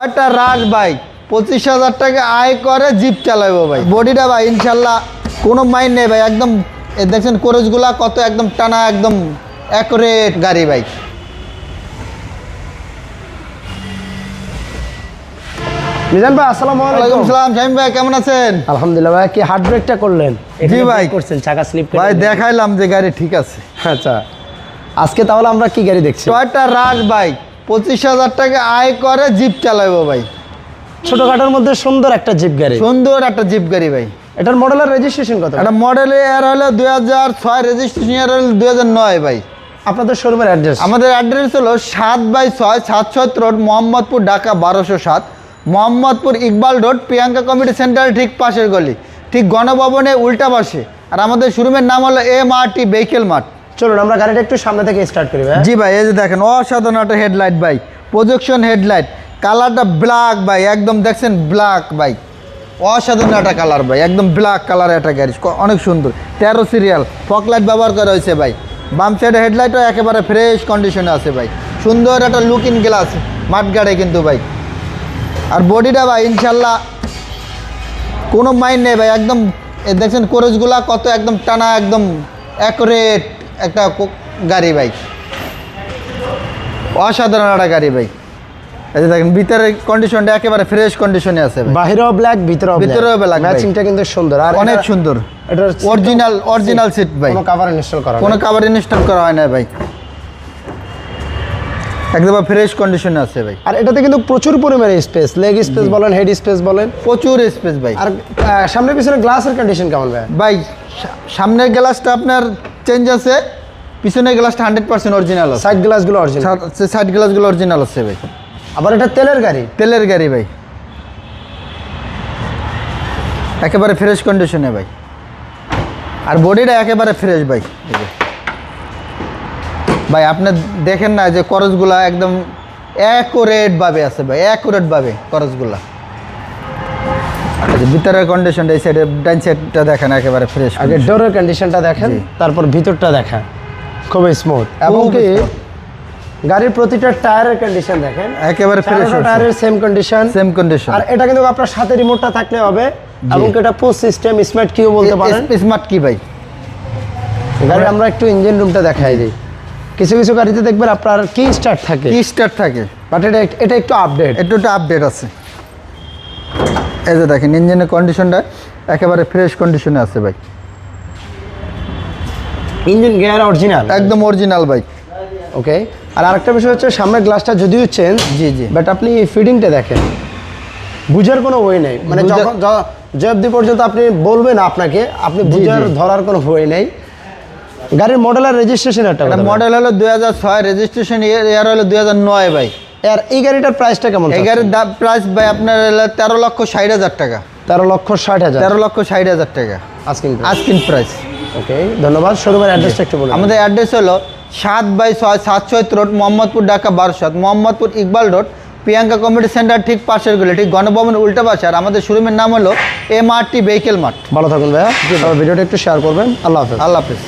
একটা রাজ বাইক পঁচিশ হাজার টাকা আয় করে জিপ চালাবো ভাই। বডিটা ভাই ইনশাল্লাহ কোনো মাইন্ড নেই ভাই একদম দেখছেন কোরেজগুলা কত একদম টানা একদম অ্যাকুরেট গাড়ি বাইক মিজান ভাই আসসালামু ওয়ালাইকুম আলাইকুম সালাম শাহিম ভাই কেমন আছেন? আলহামদুলিল্লাহ ভাই কি হার্ড ব্রেকটা করলেন? জি ভাই। করছেন চাকা স্লিপ ভাই দেখাইলাম যে গাড়ি ঠিক আছে। আচ্ছা। আজকে তাহলে আমরা কি গাড়ি দেখছি? টয়টা রাজ বাইক পঁচিশ হাজার টাকা আয় করে জিপ চালাবো ভাই। ছোটখাটোর মধ্যে সুন্দর একটা জিপ গাড়ি। সুন্দর একটা জিপ গাড়ি ভাই। এটার মডেলের রেজিস্ট্রেশন কত? একটা মডেল এয়ার হলো দুই হাজার ছয় রেজিস্ট্রেশন ইয়ার হলো দুই হাজার নয় ভাই। আপনাদের শোরুমের অ্যাড্রেস আমাদের অ্যাড্রেস হলো সাত বাই ছয় সাতশত রোড মোহাম্মদপুর ঢাকা বারোশো সাত। Mohammadpur Iqbal road Priyanka committee centre ঠিক পাশের গলি। ঠিক গণভবনে উল্টা পাশে। আর আমাদের শোরুমের নাম হলো M R T vehicle mart চলুন, আমরা গাড়িটা একটু সামনে থেকে স্টার্ট করি, ভাই। জি ভাই, এই যে দেখেন, অসাধারণ একটা হেডলাইট ভাই। প্রজেকশন হেডলাইট কালারটা ব্ল্যাক ভাই, একদম দেখছেন ব্ল্যাক ভাই। অসাধারণ একটা কালার ভাই, একদম ব্ল্যাক কালার একটা গাড়ি অনেক সুন্দর। তেরো সিরিয়াল ফকলাইট ব্যবহার করা হয়েছে ভাই। বাম সাইডে হেডলাইটও একেবারে ফ্রেশ কন্ডিশনে আছে ভাই। সুন্দর একটা লুকিং গ্লাস মাঠ গাড়ে কিন্তু ভাই। আর বডিটা ভাই, ইনশাল্লাহ কোনো মাইন্ড নেই ভাই, একদম দেখছেন কোরেজগুলা কত একদম টানা, একদম অ্যাকুরেট একটা গাড়ি ভাই অসাধারণ একটা গাড়ি ভাই এই দেখেন ভিতরের কন্ডিশনটা একেবারে ফ্রেশ কন্ডিশনে আছে বাহিরেও ব্ল্যাক ভিতরেও ভিতরেও black, ম্যাচিংটা কিন্তু সুন্দর। আর অনেক সুন্দর। এটার অরিজিনাল অরিজিনাল সিট ভাই। কোনো কভার ইনস্টল করা কোনো নেই। ইনস্টল করা হয় না ভাই। একদম ফ্রেশ কন্ডিশনে আছে ভাই। আর এটাতে কিন্তু প্রচুর পরিমাণে স্পেস লেগ স্পেস বলেন হেড স্পেস বলেন। প্রচুর স্পেস ভাই। আর সামনে পিছনে গ্লাসের কন্ডিশন কেমন ভাই? ভাই সামনের গ্লাসটা আপনার চেঞ্জ আছে পিছনের গ্লাসটা হান্ড্রেড পার্সেন্ট অরিজিনাল আছে। সাইড গ্লাসগুলো অরিজিনাল সাইড গ্লাসগুলো অরিজিনাল আছে ভাই। আবার এটা তেলের গাড়ি? তেলের গাড়ি ভাই। একেবারে ফ্রেশ কন্ডিশনে ভাই। আর বডিটা একেবারে ফ্রেশ ভাই। ভাই আপনি দেখেন না যে করজগুলা একদম অ্যাকুরেট ভাবে আছে ভাই অ্যাকুরেট ভাবে করজগুলা ভিতরের কন্ডিশনটা এই সাইডে ডাইন সাইডটা দেখেন একেবারে ফ্রেশ আগে ডোরের কন্ডিশনটা দেখেন তারপর ভিতরটা দেখা খুবই স্মুথ এবং কি গাড়ির প্রতিটা টায়ারের কন্ডিশন দেখেন। একেবারে ফ্রেশ টায়ারের সেম কন্ডিশন সেম কন্ডিশন আর এটা কিন্তু আপনার সাথে রিমোটটা থাকলে হবে। এবং এটা পোস্ট সিস্টেম স্মার্ট কিও বলতে পারেন। স্মার্ট কি ভাই। গাড়ি আমরা একটু ইঞ্জিন রুমটা দেখাই দিই। কিছু কিছু গাড়িতে দেখবেন আপনার কি স্টার্ট থাকে। কি স্টার্ট থাকে। বাট এটা এটা একটু আপডেট একটু আপডেট আছে। এই যে দেখেন ইঞ্জিনের কন্ডিশনটা একেবারে ফ্রেশ কন্ডিশনে আছে ভাই। ইঞ্জিন গিয়ার অরিজিনাল একদম অরিজিনাল ভাই। ওকে আর আরেকটা বিষয় হচ্ছে সামনের গ্লাসটা যদিও চেঞ্জ জি, জি। বাট আপনি ফিডিংটা দেখেন বুঝার কোনো ওয়ে নেই। মানে যখন পর্যন্ত আপনি বলবেন আপনাকে আপনি বুঝার ধরার কোনো ওয়ে নেই। গাড়ির মডেল আর রেজিস্ট্রেশন একটা মডেল হলো দুই হাজার ছয় রেজিস্ট্রেশন ইয়ার হলো দুই হাজার নয় ভাই। আর এই গাড়িটার প্রাইসটা কেমন এই গাড়ির দাম প্রাইস ভাই আপনার তেরো লক্ষ ষাট হাজার টাকা। তেরো লক্ষ ষাট হাজার। তেরো লক্ষ ষাট হাজার টাকা। আজকিং আজকিন প্রাইস ওকে ধন্যবাদ। শোরুমের অ্যাড্রেসটা একটু বলুন আমাদের অ্যাড্রেস হলো সাত বাই ছয় সাতশো road Mohammadpur Dhaka বারোশাত Mohammadpur Iqbal road Priyanka committee centre ঠিক পাশেরগুলো ঠিক গণভবন উল্টা পাশে। আর আমাদের শোরুমের নাম হলো M R T vehicle mart. ভালো থাকুন ভাইয়া। ভিডিওটা একটু শেয়ার করবেন। আল্লাহ হাফেজ। আল্লাহ হাফিজ।